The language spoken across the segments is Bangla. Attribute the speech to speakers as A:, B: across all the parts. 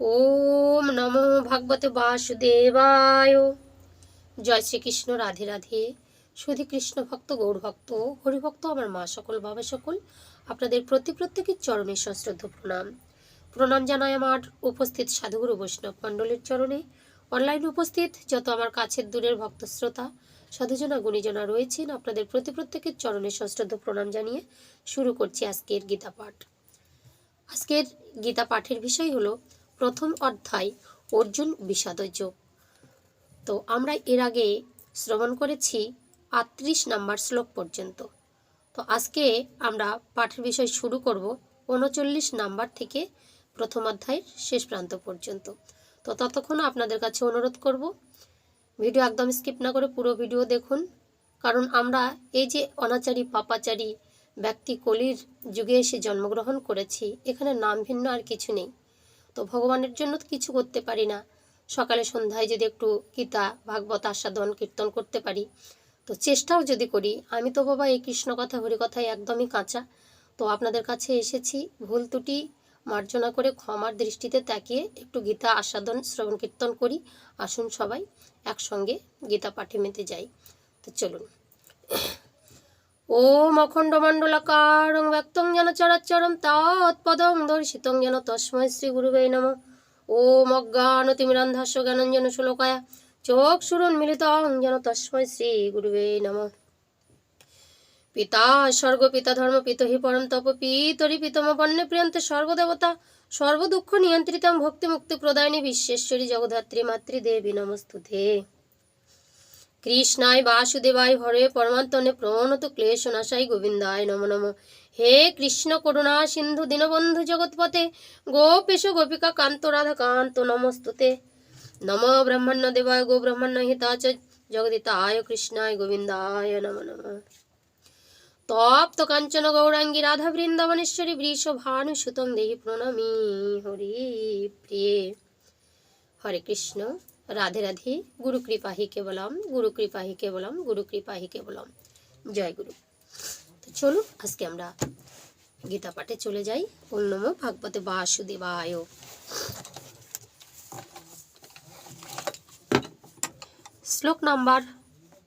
A: ওম নমো ভাগবতে বাসুদেবায়। জয় শ্রীকৃষ্ণ, রাধে রাধে। শুধু কৃষ্ণ ভক্ত গৌরভক্ত হরিভক্ত, আমার মা সকল, বাবা সকল, আপনাদের প্রতি প্রত্যেকের চরণে সশ্রদ্ধ প্রণাম। প্রণাম জানাই আমার উপস্থিত সাধুগুরু বৈষ্ণব মণ্ডলের চরণে। অনলাইন উপস্থিত যত আমার কাছের দূরের ভক্ত শ্রোতা, সাধুজনা, গুণীজনা রয়েছেন, আপনাদের প্রতি প্রত্যেকের চরণে সশ্রদ্ধ প্রণাম জানিয়ে শুরু করছি আজকের গীতা পাঠ আজকের গীতা পাঠের বিষয় হলো প্রথম অধ্যায় অর্জুন বিষাদ যোগ তো আমরা এর আগে শ্রবণ করেছি আটত্রিশ নাম্বার শ্লোক পর্যন্ত। তো আজকে আমরা পাঠের বিষয় শুরু করব উনচল্লিশ নাম্বার থেকে প্রথম অধ্যায়ের শেষ প্রান্ত পর্যন্ত। তো ততক্ষণ আপনাদের কাছে অনুরোধ করব, ভিডিও একদম স্কিপ না করে পুরো ভিডিও দেখুন, কারণ আমরা এই যে অনাচারী, পাপাচারী ব্যক্তি কলির যুগে এসে জন্মগ্রহণ করেছি, এখানে নাম ভিন্ন আর কিছু নেই। তো ভগবানের জন্য তো কিছু করতে পারি না। সকালে সন্ধ্যায় যদি একটু গীতা, ভাগবত, আস্বাদন, কীর্তন করতে পারি, তো চেষ্টাও যদি করি। আমি তো বাবা এই কৃষ্ণ কথা, হরি কথায় একদমই কাঁচা। তো আপনাদের কাছে এসেছি ভুল ত্রুটি, মার্জনা করে ক্ষমার দৃষ্টিতে তাকিয়ে একটু গীতা, আস্বাদন, শ্রবণ, কীর্তন করি। আসুন সবাই একসঙ্গে গীতা পাঠে মেতে যাই। তো চলুন। ওম অখণ্ড মণ্ডলাকারং ব্যক্তং যেন চরাচরম তৎপদং দর্শিতং যেন তস্মৈ শ্রী গুরুবে নম। ওম অজ্ঞানতিমিরান্ধাস্য জ্ঞানঞ্জন শ্লোকায়া চোখ সুরন মিলিত যেন তস্মৈ শ্রী গুরুবে নম। পিতা স্বর্গ পিতা ধর্ম পিত হি পরম তপ পিতরি পিতম বন্যে প্রিয়ন্তে সর্বদেবতা সর্বদুঃখ নিয়ন্ত্রিতম ভক্তি মুক্তি প্রদায়নী বিশ্বেশ্বরী জগধাত্রী মাতৃদেবী নমস্তুতে। কৃষ্ণায় বাসুদেবায় হরে পরমাত্মনে প্রণত ক্লেশ নাশাই গোবিন্দায় নম নম। হে কৃষ্ণ করুণা সিন্ধু দীনবন্ধু জগৎপতে গোপেশ গোপিকা কান্ত রাধা কান্ত নমস্তুতে। নম ব্রহ্মণ্য দেবায় গো ব্রহ্মণ্য হিতাচ জগদিতায় কৃষ্ণায় গোবিন্দায় নম নম। তপ্ত কাঞ্চন গৌরাঙ্গী রাধা বৃন্দাবনেশ্বরী বৃষ ভানু সুতং দেহি প্রণামী হরি প্রিয়ে। হরে কৃষ্ণ। রাধে রাধে, গুরু কৃপা হি কেবলম, গুরু কৃপা হি কেবলম, গুরু কৃপা হি কেবলম। জয় গুরু। তো চলুন, আজকে আমরা গীতা পাঠে চলে যাই। ওম নমো ভাগবতে বাসুদেবায়। শ্লোক নাম্বার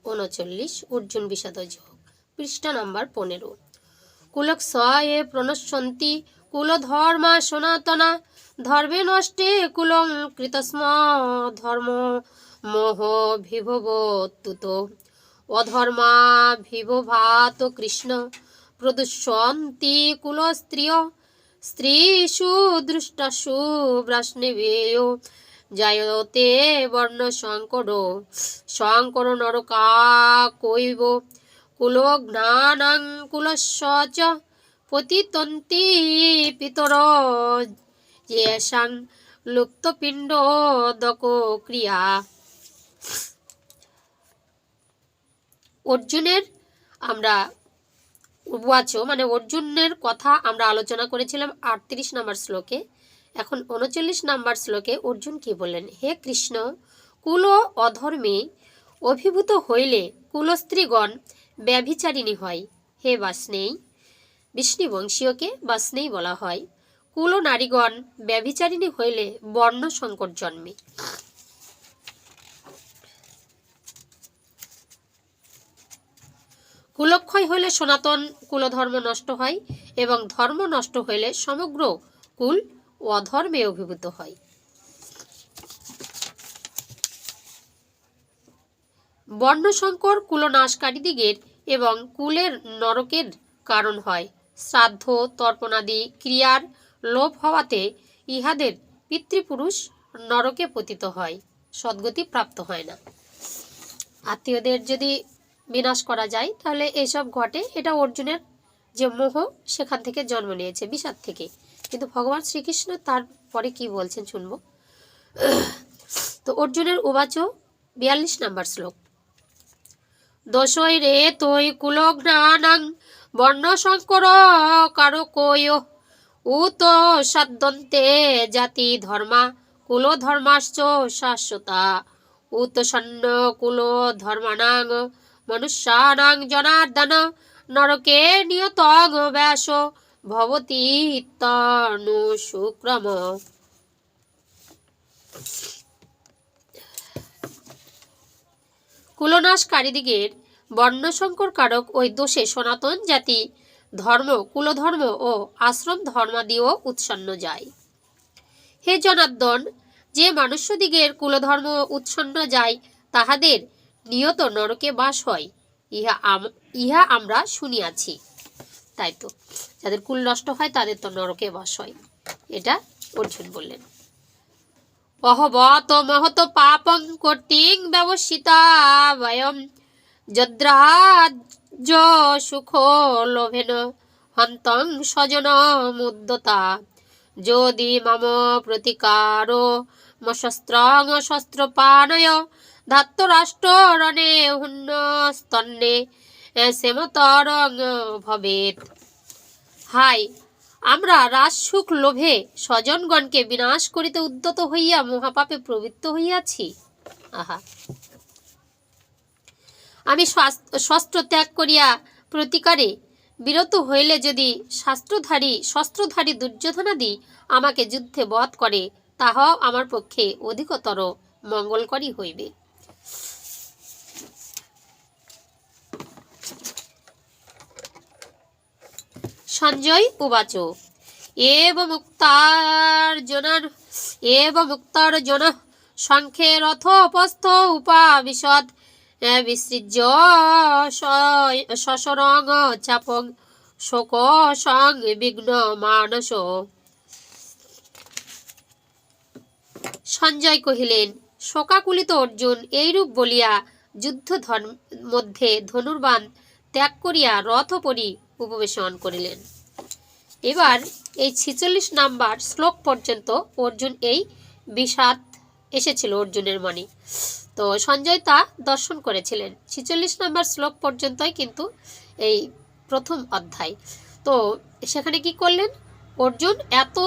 A: উনচল্লিশ, অর্জুন বিষাদ যোগ। পৃষ্ঠা নাম্বার পনেরো। কুলক সয়ে প্রণশ্যন্তি কুলধর্মা সনাতনা ধর্মে নষ্টে কুলং কৃতস্ম ধর্ম মোহ ভিভবতুত অধর্মা ভিভভাত কৃষ্ণ প্রদুষ্যন্তি কুলস্ত্রিয়, স্ত্রীষু দৃষ্টাসু ব্রাষ্ণেবেয় জায়তে বর্ণ শঙ্কর শঙ্কর নরকা কৈব কুলঘ্নানাং কুলস্য চ, পতিতন্তি পিতর येषां লুপ্তপিণ্ডদক ক্রিয়া। অর্জুনের আমরা উবাচ মানে অর্জুনের কথা আমরা আলোচনা করেছিলাম আটত্রিশ নম্বর শ্লোকে। এখন উনচল্লিশ নম্বর শ্লোকে অর্জুন কি বললেন? হে কৃষ্ণ, কুল অধর্মে অভিভূত হইলে কুলস্ত্রীগণ ব্যভিচারিণী হয়। হে বাসনেই, বিষ্ণুবংশীয়কে বাসনেই বলা হয়। কুল নারীগণ ব্যভিচারিণী হইলে বর্ণ সংকট জন্মে। কুলক্ষয় হইলে সনাতন, কুলধর্ম নষ্ট হয় এবং ধর্ম নষ্ট হইলে সমগ্র কুল অধর্মে অভিভূত হয়। বর্ণসংকর কুলনাশকারীদিগের এবং কুলের নরকের কারণ হয় শ্রাদ্ধ, তর্পণাদি, ক্রিয়ার লোভ হওয়াতে ইহাদের পিতৃপুরুষ নরকে পতিত হয়, সদ্গতি প্রাপ্ত হয় না। আত্মীয়দের যদি বিনাশ করা যায়, তাহলে এসব ঘটে। এটা অর্জুনের যে মোহ, সেখান থেকে জন্ম নিয়েছে, বিষাদ থেকে। কিন্তু ভগবান শ্রীকৃষ্ণ তারপরে কি বলছেন শুনব? তো অর্জুনের উবাচ বিয়াল্লিশ নাম্বার শ্লোক। দোষই রে তৈ কুলগ্নানাং বর্ণ শঙ্কর কারকয় উত সাদ্যন্তে জাতি ধর্মা, কুল ধর্মাশ্চ শাশ্বতা। উত সন্ন কুল ধর্মানাং, মনুষ্যানাং জনার্দন, নরকে নিয়তং ব্যাস, ভবতি তনু সুক্রম। কুলনাশকারীদিগের বর্ণসংকর কারক ওই দোষে সনাতন জাতি ধর্ম, কুলধর্ম ও আশ্রম ধর্মাদিও উৎসন্ন যায়। হে জনার্দন, যে মানুষ্যদিগের কুলধর্ম উৎসন্ন যায়, তাহাদের নিয়ত নরকে বাস হয়, ইহা ইহা আমরা শুনিয়াছি। তাই তো, যাদের কুল নষ্ট হয়, তাদের তো নরকে বাস হয়। এটা অর্জুন বললেন। অহবত মহত পাপং কর্তিং ব্যবসিতা বয়ম যদ্রাজ্য সুখ লোভেন হন্তং স্বজন মুদ্যতা যদি মম প্রতিকার মশস্ত্রং শস্ত্রপানয় ধাত্তরাষ্ট্র রণে হুন্ন স্তন্নে সেমতরং ভবেত হাই, আমরা রাজসুখ লোভে স্বজনগণকে বিনাশ করিতে উদ্যত হইয়া মহাপাপে প্রবৃত্ত হইয়াছি। আহা। আমি শাস- শস্ত্র ত্যাগ করিয়া প্রতিকারে বিরত হইলে যদি শাস্ত্রধারী, শস্ত্রধারী দুর্যোধনাদি আমাকে যুদ্ধে বধ করে, তাহাও আমার পক্ষে অধিকতর মঙ্গলকরী হইবে। সঞ্জয় উবাচ। এব মুক্তার্জুনর এব মুক্তার্জুন শঙ্খে রথ উপস্থ উপাবিশদ। বিসৃজ্য সসরং চাপং শোক সং বিঘ্ন মানস। সঞ্জয় কহিলেন, শোকাকুলিত অর্জুন, এইরূপ বলিয়া যুদ্ধ মধ্যে ধনুর্বান ত্যাগ করিয়া রথপরি উপবেশন করিলেন। এবার এই ছিচল্লিশ নাম্বার শ্লোক পর্যন্ত অর্জুন এই বিষাদ এসেছিল অর্জুনের মনে। তো সঞ্জয় তা দর্শন করেছিলেন। ছিচল্লিশ নম্বর শ্লোক পর্যন্তই কিন্তু এই প্রথম অধ্যায়। তো সেখানে কি করলেন? অর্জুন এত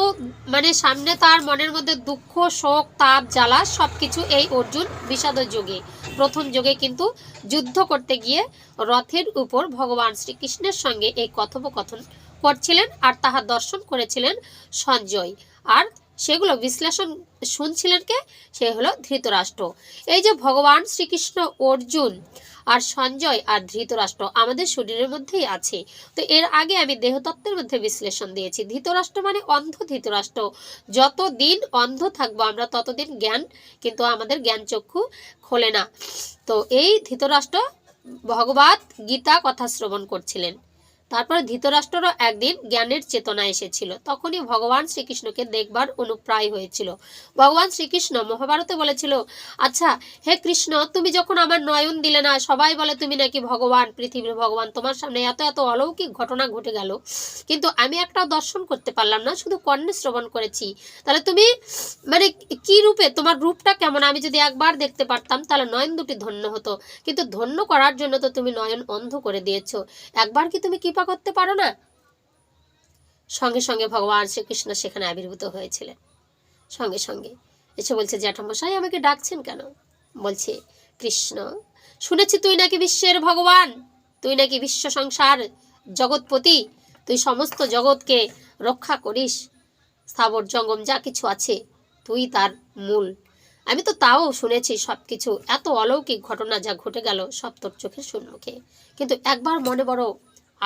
A: মানে সামনে তার মনের মধ্যে দুঃখ, শোক, তাপ, জ্বালা সব কিছু এই অর্জুন বিষাদ যুগে, প্রথম যুগে কিন্তু যুদ্ধ করতে গিয়ে রথের উপর ভগবান শ্রীকৃষ্ণের সঙ্গে এই কথোপকথন করছিলেন আর তাহা দর্শন করেছিলেন সঞ্জয়। আর সেগুলো বিশ্লেষণ শুনছিলেন কে? সে হলো ধৃতরাষ্ট্র। এই যে ভগবান শ্রীকৃষ্ণ, অর্জুন আর সঞ্জয় আর ধৃতরাষ্ট্র আমাদের শরীরের মধ্যেই আছে। তো এর আগে আমি দেহতত্ত্বের মধ্যে বিশ্লেষণ দিয়েছি। ধৃতরাষ্ট্র মানে অন্ধ ধৃতরাষ্ট্র। যতদিন অন্ধ থাকব আমরা ততদিন জ্ঞান, কিন্তু আমাদের জ্ঞান চক্ষু খোলে না। তো এই ধৃতরাষ্ট্র ভগবত গীতা কথা শ্রবণ করছিলেন। তারপর ধৃতরাষ্ট্ররও একদিন জ্ঞানের চেতনা এসেছিল। তখনই ভগবান শ্রীকৃষ্ণকে দেখবার অনুপ্রায় হয়েছিল। ভগবান শ্রীকৃষ্ণ মহাভারতে বলেছিল আচ্ছা হে কৃষ্ণ, তুমি যখন আমার নয়ন দিলে না, সবাই বলে তুমি নাকি ভগবান, পৃথিবীর ভগবান, তোমার সামনে এত এত অলৌকিক ঘটনা ঘটে গেল। কিন্তু আমি একটা দর্শন করতে পারলাম না, শুধু কর্ণে শ্রবণ করেছি। তাহলে তুমি মানে কি রূপে, তোমার রূপটা কেমন? আমি যদি একবার দেখতে পারতাম, তাহলে নয়ন দুটি ধন্য হতো। কিন্তু ধন্য করার জন্য তো তুমি নয়ন অন্ধ করে দিয়েছ। একবার কি তুমি কৃপা করতে পারো না? সঙ্গে সঙ্গে ভগবান শ্রীকৃষ্ণ সেখানে আবির্ভূত হয়েছিলেন। সঙ্গে সঙ্গে এসে বলছে, জ্যাঠামশাই, আমাকে ডাকছেন কেন? বলছে, কৃষ্ণ, শুনেছি তুই নাকি বিশ্বের ভগবান। তুই নাকি বিশ্ব সংসার জগৎপতি। তুই সমস্ত জগৎকে রক্ষা করিস। স্থাবর জঙ্গম যা কিছু আছে, তুই তার মূল। আমি তো তাও শুনেছি সব কিছু এত অলৌকিক ঘটনা যা ঘটে গেল সব তোর চোখের সম্মুখে। কিন্তু একবার মনে বড়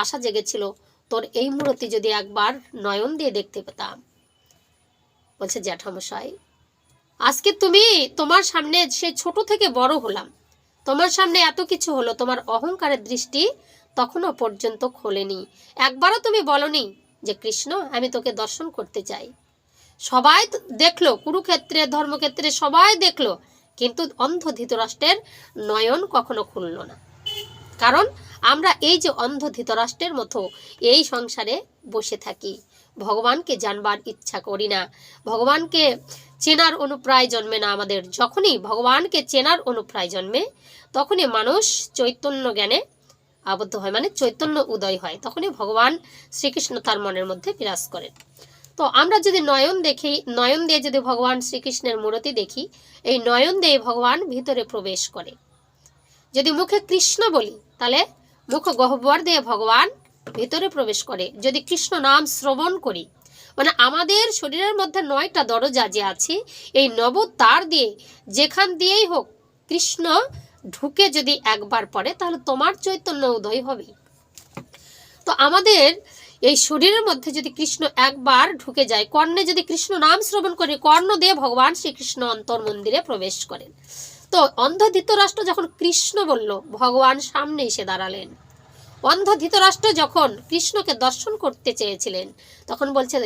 A: আশা জেগেছিল, তোর এই মূর্তি যদি একবার নয়ন দিয়ে দেখতে পেতাম, বলছে জ্যাঠামশাই। আজকে তুমি তোমার সামনে সে ছোট থেকে বড় হলাম। তোমার সামনে এত কিছু হলো, তোমার অহংকারের দৃষ্টি তখনও পর্যন্ত খোলেনি। একবারও তুমি বলনি যে, কৃষ্ণ, আমি তোকে দর্শন করতে চাই। সবাই দেখল, কুরুক্ষেত্রে, ধর্মক্ষেত্রে সবাই দেখল, কিন্তু অন্ধ ধৃতরাষ্ট্রের নয়ন কখনো খুলল না। কারণ আমরা এই যে অন্ধ ধৃতরাষ্ট্রের মতো এই সংসারে বসে থাকি। ভগবানকে জানবার ইচ্ছা করি না। ভগবানকে চেনার অনুপ্রায় জন্মে না আমাদের। যখনই ভগবানকে চেনার অনুপ্রায় জন্মে, তখনই মানুষ চৈতন্য জ্ঞানে আবদ্ধ হয় মানে চৈতন্য উদয় হয়। তখনই ভগবান শ্রীকৃষ্ণ তার মনের মধ্যে বিরাজ করেন। তো আমরা যদি নয়ন দেখি, নয়ন দিয়ে যদি ভগবান শ্রীকৃষ্ণের মূর্তি দেখি, এই নয়ন দিয়ে ভগবান ভিতরে প্রবেশ করে। যদি মুখে কৃষ্ণ বলি, তাহলে মুখ গহ্বর দিয়ে ভগবান ভিতরে প্রবেশ করে। যদি কৃষ্ণ নাম শ্রবণ করি মানে আমাদের শরীরের মধ্যে নয়টা দরজা যে আছে, এই নব তার দিয়ে যেখান দিয়েই হোক কৃষ্ণ ঢুকে যদি একবার পড়ে, তাহলে তোমার চৈতন্য উদয় হবে। তো আমাদের এই শরীরের মধ্যে যদি কৃষ্ণ একবার ঢুকে যায়, কর্ণে যদি কৃষ্ণ নাম শ্রবণ করে, কর্ণ দিয়ে ভগবান শ্রীকৃষ্ণ অন্তর মন্দিরে প্রবেশ করেন। তো অন্ধ ধৃতরাষ্ট্র যখন কৃষ্ণ বলল, ভগবান সামনে এসে দাঁড়ালেন। অন্ধ ধৃতরাষ্ট্র যখন কৃষ্ণকে দর্শন করতে চেয়েছিলেন, তখন বলছে,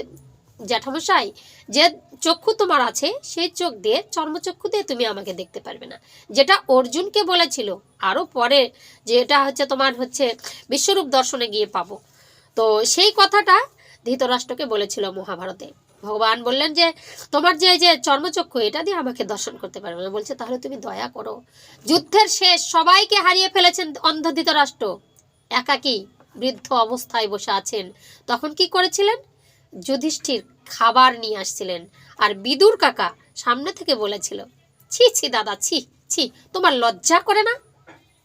A: জ্যাঠামশাই, যে চক্ষু তোমার আছে, সেই চোখ দিয়ে, চর্মচক্ষু দিয়ে তুমি আমাকে দেখতে পারবে না। যেটা অর্জুনকে বলেছিল আরও পরে যে এটা হচ্ছে তোমার হচ্ছে বিশ্বরূপ দর্শনে গিয়ে পাবো। তো সেই কথাটা ধৃতরাষ্ট্রকে বলেছিল মহাভারতে। ভগবান বললেন যে, তোমার যে যে চর্মচক্ষু, এটা দিয়ে আমাকে দর্শন করতে পারবে না। বলছে, তাহলে তুমি দয়া করো। যুদ্ধের শেষ, সবাইকে হারিয়ে ফেলেছেন অন্ধ ধৃতরাষ্ট্র একাকী বৃদ্ধ অবস্থায় বসে আছেন। তখন কি করেছিলেন? যুধিষ্ঠির খাবার নিয়ে আসছিলেন। আর বিদুর কাকা সামনে থেকে বলেছিল, ছি ছি, দাদা, ছি ছি, তোমার লজ্জা করে না?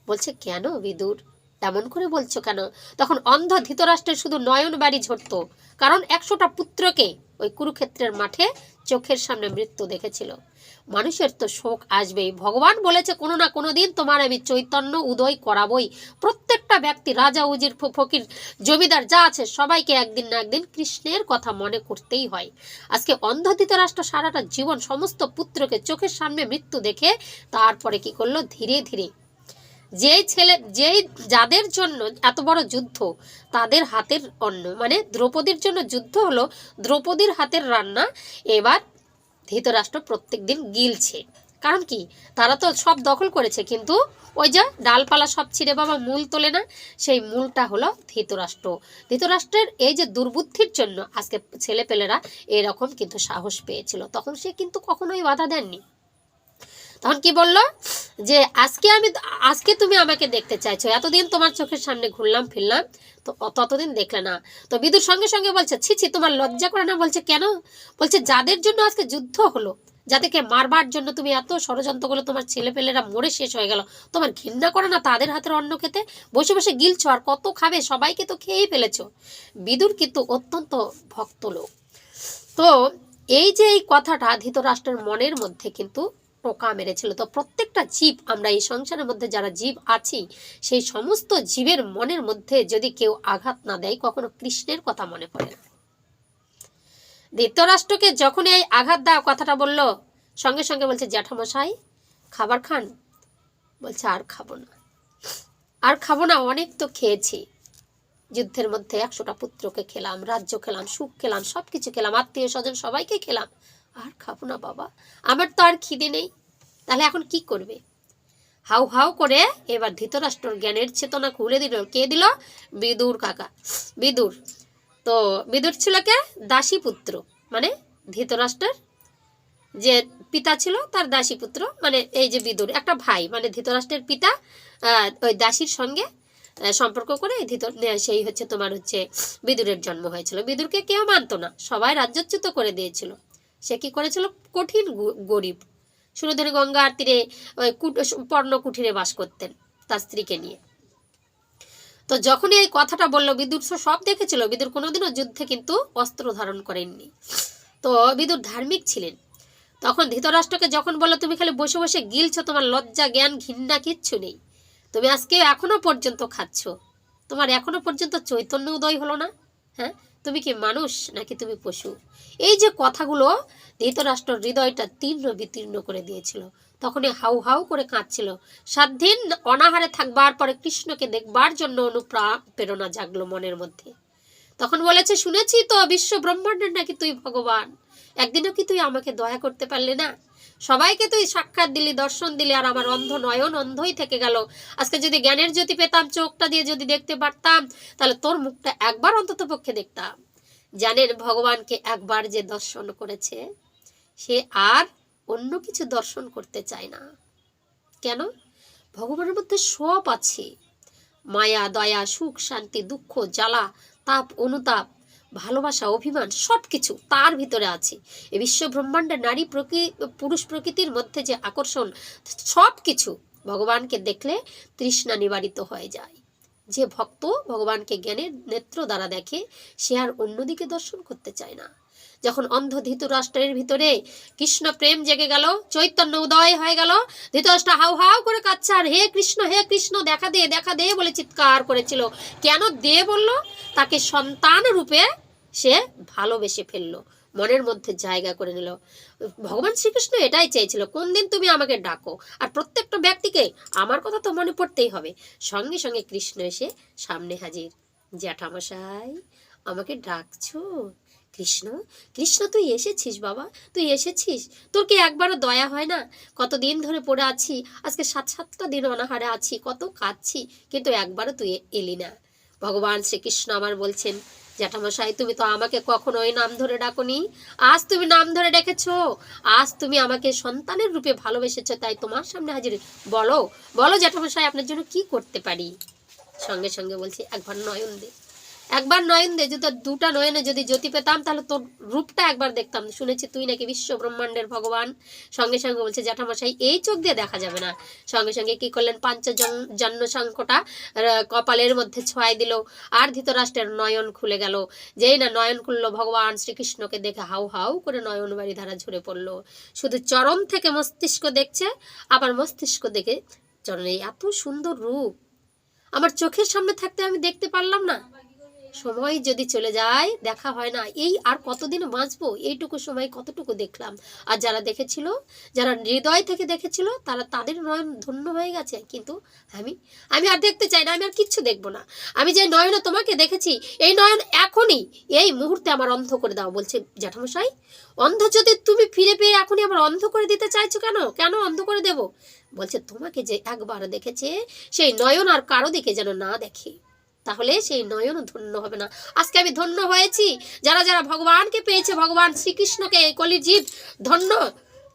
A: বলছে, কেন বিদুর? এমন করে বলছো কেন? তখন অন্ধ ধৃতরাষ্ট্রের শুধু নয়ন বাড়ি ঝরতো। কারণ একশোটা পুত্রকে ওই কুরুক্ষেত্রের মাঠে চোখের সামনে মৃত্যু দেখেছিল। মানুষের তো শোক আসবেই। ভগবান বলেছে, কোনো না কোনো দিন তোমার আমি চৈতন্য উদয় করাবই। প্রত্যেকটা ব্যক্তি, রাজা, উজির ফকির, জমিদার, যা আছে, সবাইকে একদিন না একদিন কৃষ্ণের কথা মনে করতেই হয়। আজকে অন্ধ ধৃতরাষ্ট্র সারাটা জীবন সমস্ত পুত্রকে চোখের সামনে মৃত্যু দেখে তারপরে কি করল? ধীরে ধীরে যেই ছেলে, যেই যাদের জন্য এত বড় যুদ্ধ, তাদের হাতের অন্ন। মানে দ্রৌপদীর জন্য যুদ্ধ হলো দ্রৌপদীর হাতের রান্না, এবার ধৃতরাষ্ট্র প্রত্যেক দিন গিলছে। কারণ কি? তারা তো সব দখল করেছে, কিন্তু ওই যে ডালপালা সব ছিঁড়ে বাবা মূল তোলে না, সেই মূলটা হলো ধৃতরাষ্ট্র। ধৃতরাষ্ট্রের এই যে দুর্বুদ্ধির জন্য আজকে ছেলেপেলেরা এরকম কিন্তু সাহস পেয়েছিল। তখন সে কিন্তু কখনোই বাধা দেননি। তখন কি বলল? যে আজকে আমি, আজকে তুমি আমাকে দেখতে চাইছো। এতদিন তোমার চোখের সামনে ঘুরলাম, ফিরলাম, তো ততদিন দেখলে না। তো বিদুর সঙ্গে সঙ্গে বলছে, ছি ছি, তোমার লজ্জা করে না? বলছে, কেন? বলছে, যাদের জন্য আজকে যুদ্ধ হলো, যাদেরকে মারবার জন্য তুমি এত ষড়যন্ত্র করলে, তোমার ছেলেপেলেরা মরে শেষ হয়ে গেল। তোমার ঘৃণা করে না, তাদের হাতের অন্ন খেতে। বসে বসে গিলছো, আর কত খাবে, সবাইকে তো খেয়েই ফেলেছ। বিদুর কিন্তু অত্যন্ত ভক্ত লোক। তো এই যে এই কথাটা ধৃতরাষ্ট্রের মনের মধ্যে কিন্তু টোকা মেরেছিল। তো প্রত্যেকটা জীব, আমরা এই সংসারের মধ্যে যারা জীব আছি, সেই সমস্ত জীবের মনের মধ্যে যদি কেউ আঘাত না দেয়, কখনো কৃষ্ণের কথা মনে পড়ে না। ধৃতরাষ্ট্রকে যখন এই আঘাত দেওয়া কথাটা বলল, সঙ্গে সঙ্গে বলছে, জ্যাঠামশাই, খাবার খান? বলছে, আর খাব না। আর খাব না, অনেক তো খেয়েছি। যুদ্ধের মধ্যে একশোটা পুত্রকে খেলাম, রাজ্য খেলাম, সুখ খেলাম সব কিছু খেলাম আত্মীয় স্বজন সবাইকে খেলাম। আর খাব না বাবা। আমার তো আর খিদে নেই। তাহলে এখন কি করবে? হাউ হাউ করে এবার ধৃতরাষ্ট্রর জ্ঞানের চেতনা খুলে দিল। কে দিল? বিদুর কাকা। বিদুর। তো বিদুর ছিল কে? দাসী পুত্র মানে ধৃতরাষ্ট্রের যে পিতা ছিল, তার দাসী পুত্র মানে এই যে বিদুর, একটা ভাই। মানে ধৃতরাষ্ট্রের পিতা ওই দাসীর সঙ্গে সম্পর্ক করে এই ধৃত সেই হচ্ছে তোমার হচ্ছে বিদুরের জন্ম হয়েছিল। বিদুরকে কেউ মানতো না। সবাই রাজ্যচ্যুত করে দিয়েছিল। সে কি করেছিল? কঠিন গরিব। সুরধনী গঙ্গার তীরে ওই পর্ণ কুঠিরে বাস করতেন তার স্ত্রীকে নিয়ে। তো যখনই এই কথাটা বলল, বিদুর সব দেখেছিল, বিদুর কোনোদিনও যুদ্ধে কিন্তু অস্ত্র ধারণ করেননি। তো বিদুর ধার্মিক ছিলেন। তখন ধৃতরাষ্ট্রকে যখন বলল, তুমি খালি বসে বসে গিলছো, তোমার লজ্জা, জ্ঞান, ঘৃণা, কিচ্ছু নেই। তুমি আজকে এখনও পর্যন্ত খাচ্ছ। তোমার এখনও পর্যন্ত চৈতন্য উদয় হলো না? হ্যাঁ? তুমি কি মানুষ নাকি তুমি পশু? এই যে কথাগুলো ধৃতরাষ্ট্র হৃদয়টা তীর্ণ বিতীর্ণ করে দিয়েছিল। তখনই হাউ হাউ করে কাঁদছিল। সাত দিন অনাহারে থাকবার পরে কৃষ্ণকে দেখবার জন্য অনুপ্রা প্রেরণা জাগলো মনের মধ্যে। তখন বলেছে, শুনেছি তো বিশ্ব ব্রহ্মাণ্ডের নাকি তুই ভগবান। একদিনও কি তুই আমাকে দয়া করতে পারলে না? সবাইকে তুই সাক্ষাৎ দিলি, দর্শন দিলি, আর আমার অন্ধ নয়ন অন্ধই থেকে গেল। আজকে যদি জ্ঞানের জ্যোতি পেতাম, চোখটা দিয়ে যদি দেখতে পারতাম, তাহলে তোর মুখটা একবার অন্তত পক্ষে দেখতাম। জানেন, ভগবানকে একবার যে দর্শন করেছে, সে আর অন্য কিছু দর্শন করতে চায় না। কেন? ভগবানের মধ্যে সব আছে। মায়া, দয়া, সুখ, শান্তি, দুঃখ, জ্বালা, তাপ, অনুতাপ ভালোবাসা, অভিমান সব কিছু তার ভিতরে আছে। এ বিশ্ব ব্রহ্মাণ্ডে, নারী প্রকৃ, পুরুষ প্রকৃতির মধ্যে যে আকর্ষণ সব কিছু ভগবানকে দেখলে তৃষ্ণা নিবারিত হয়ে যায়। যে ভক্ত ভগবানকে জ্ঞানের নেত্র দ্বারা দেখে, সে আর অন্যদিকে দর্শন করতে চায় না। যখন অন্ধ ধৃতরাষ্ট্রের ভিতরে কৃষ্ণ প্রেম জেগে গেল, চৈতন্য উদয় হয়ে গেল, ধৃতরাষ্ট্র হাউ হাউ করে কাচ্ছে আর হে কৃষ্ণ হে কৃষ্ণ, দেখা দে দেখা দে বলে চিৎকার করেছিল। কেন দে বলল? তাকে সন্তান রূপে সে ভালোবেসে ফেলল। মনের মধ্যে জায়গা করে নিল। ভগবান শ্রীকৃষ্ণ এটাই চেয়েছিল, কোন দিন তুমি আমাকে ডাকো? আর প্রত্যেকটা ব্যক্তিকে আমার কথা তো মনে পড়তেই হবে। সঙ্গে সঙ্গে কৃষ্ণ এসে সামনে হাজির। জ্যাঠামশাই, আমাকে ডাকছো? কৃষ্ণ কৃষ্ণ তুই এসেছিস বাবা, তুই এসেছিস? তোর কি একবারও দয়া হয় না? কতদিন ধরে পড়ে আছি, আজকে সাত সাতটা দিন অনাহারে আছি, কত কাঁদছি, কিন্তু একবারও তুই এলি না। ভগবান শ্রীকৃষ্ণ আমার বলছেন জ্যাঠামশাই, তুমি তো আমাকে কখনো ওই নাম ধরে ডাকনি। আজ তুমি নাম ধরে ডেকেছ। আজ তুমি আমাকে সন্তানের রূপে ভালোবেসেছ, তাই তোমার সামনে হাজির বলো বলো জ্যাঠামশাই, আপনার জন্য কি করতে পারি? সঙ্গে সঙ্গে বলছি, একবার নয়ন দে। একবার নয়ন দে, যদি দুটা নয়নে যদি জ্যোতি পেতাম, তাহলে তোর রূপটা একবার দেখতাম। শুনেছি তুই নাকি বিশ্ব ব্রহ্মাণ্ডের ভগবান। সঙ্গে সঙ্গে বলছে, জ্যাঠামশাই, এই চোখ দিয়ে দেখা যাবে না। সঙ্গে সঙ্গে কি করলেন? পাঞ্চজন জন্ম শঙ্কটা কপালের মধ্যে ছোঁয়াই দিল। আর ধৃতরাষ্ট্রের নয়ন খুলে গেল। যেই না নয়ন খুললো, ভগবান শ্রীকৃষ্ণকে দেখে হাউ হাউ করে নয়ন বাড়ি ধারা ঝরে পড়ল। শুধু চরম থেকে মস্তিষ্ক দেখছে, আবার মস্তিষ্ক দেখে চরণে এত সুন্দর রূপ। আমার চোখের সামনে থাকতে আমি দেখতে পারলাম না। সময় যদি চলে যায়, দেখা হয় না। এই আর কতদিন বাঁচবো? এইটুকু সময় কতটুকু দেখলাম। আর যারা দেখেছিল, যারা হৃদয় থেকে দেখেছিল, তারা তাদের নয়ন ধন্য হয়ে গেছে। কিন্তু আমি আমি আর দেখতে চাই না, আমি আর কিচ্ছু দেখব না। আমি যে নয়নে তোমাকে দেখেছি, এই নয়ন এখনই, এই মুহূর্তে আমার অন্ধ করে দাও, বলছে জ্যাঠামশাই। অন্ধ যদি তুমি ফিরে পেয়ে এখনই আবার অন্ধ করে দিতে চাইছো কেন? কেন অন্ধ করে দেব? বলছে, তোমাকে যে একবার দেখেছে, সেই নয়ন আর কারও দিকে যেন না দেখে। তাহলে সেই নয়ন ধন্য হবে না। আজকে আমি ধন্য হয়েছি। যারা যারা ভগবানকে পেয়েছে, ভগবান শ্রীকৃষ্ণকে এই কলির জীব, ধন্য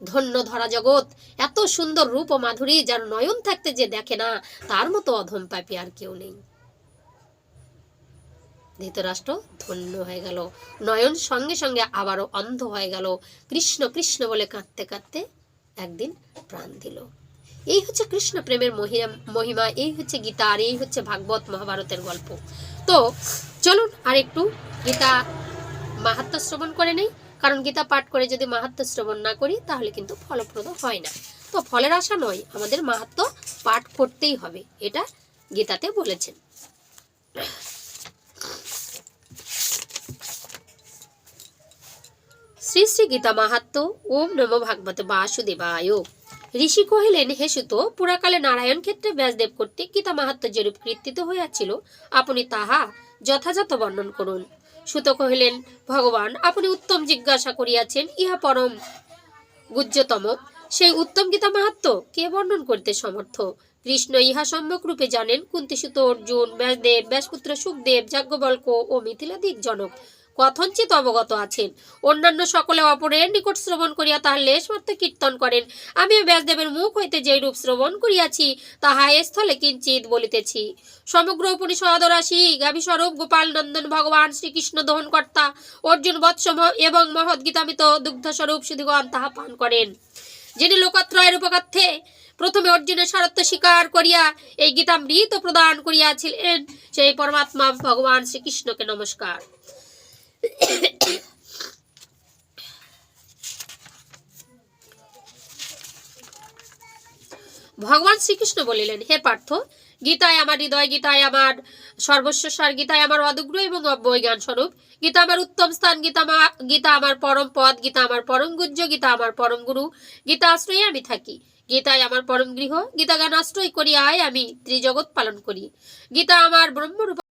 A: ধন্য ধরা জগৎ। এত সুন্দর রূপ ও মাধুরী, যার নয়ন থাকতে যে দেখে না, তার মতো অধম পাপি আর কেউ নেই। ধৃতরাষ্ট্র ধন্য হয়ে গেল। নয়ন সঙ্গে সঙ্গে আবারও অন্ধ হয়ে গেল। কৃষ্ণ কৃষ্ণ বলে কাঁদতে কাঁদতে একদিন প্রাণ দিল। এই হচ্ছে কৃষ্ণ প্রেমের মহিমা এই হচ্ছে গীতা, আর এই হচ্ছে ভাগবত মহাভারতের গল্প। তো চলুন আর একটু গীতা মাহাত্ম শ্রবণ করে নেই, কারণ গীতা পাঠ করে যদি মাহাত্ম শ্রবণ না করি, তাহলে কিন্তু ফলপ্রদ হয় না। তো ফলের আশা নয়, আমাদের মাহাত্ম পাঠ করতেই হবে, এটা গীতাতে বলেছেন। শ্রী শ্রী গীতা মাহাত্ম ওম নম ভাগবত বাসুদেবায়। ঋষি কহিলেন, হে সুত, পুরাকালে নারায়ণ ক্ষেত্রে ব্যাসদেব কর্তৃক গীতা মাহাত্ম যেরূপ কৃত্তিত হইয়াছিল, আপনি তাহা যথাযথ বর্ণন করুন। সুত কহিলেন, ভগবান, আপনি উত্তম জিজ্ঞাসা করিয়াছেন, ইহা পরম গুজ্জতম সেই উত্তম গীতা মাহাত্ম কে বর্ণন করতে সমর্থ? কৃষ্ণ ইহা সম্যক রূপে জানেন, কুন্তিসুত অর্জুন, ব্যাসদেব, ব্যাসপুত্র সুখদেব, যাজ্ঞবল্ক ও মিথিলাদিক জনক। কথঞ্চিত অবগত আছেন। অন্যান্য সকলে অপরের নিকট শ্রবণ করিয়া তাহার লেশ মাত্র কীর্তন করেন। আমি ব্যাসদেবের মুখ হইতে যেই রূপ শ্রবণ করিয়াছি, তাহা স্থলে কিঞ্চিত বলিতেছি। সমগ্র উপনিষদ রাশি গাভী স্বরূপ গোপাল নন্দন ভগবান শ্রীকৃষ্ণ দহনকর্তা অর্জুন বৎসম এবং মহৎ গীতামিত দুগ্ধ স্বরূপ সুধিগণ তাহা পান করেন। যিনি লোকত্রয়ের উপকার্থে প্রথমে অর্জুনের সারত্ব স্বীকার করিয়া এই গীতামৃত প্রদান করিয়াছিলেন, সেই পরমাত্মা ভগবান শ্রীকৃষ্ণকে নমস্কার। ভগবান শ্রীকৃষ্ণ বলিলেন, হে পার্থ, গীতায় আমার হৃদয়, গীতায় আমার সর্বস্ব সার, গীতায় আমার অদগ্র এবং অব্যজ্ঞান স্বরূপ গীতা আমার উত্তম স্থান, গীতা গীতা আমার পরম পদ, গীতা আমার পরম গুজ্জ, গীতা আমার পরম গুরু, গীতা আশ্রয়ে আমি থাকি। গীতায় আমার পরম গৃহ গীতা জ্ঞান আশ্রয় করিয়ায় আমি ত্রিজগৎ পালন করি। গীতা আমার ব্রহ্মরূপ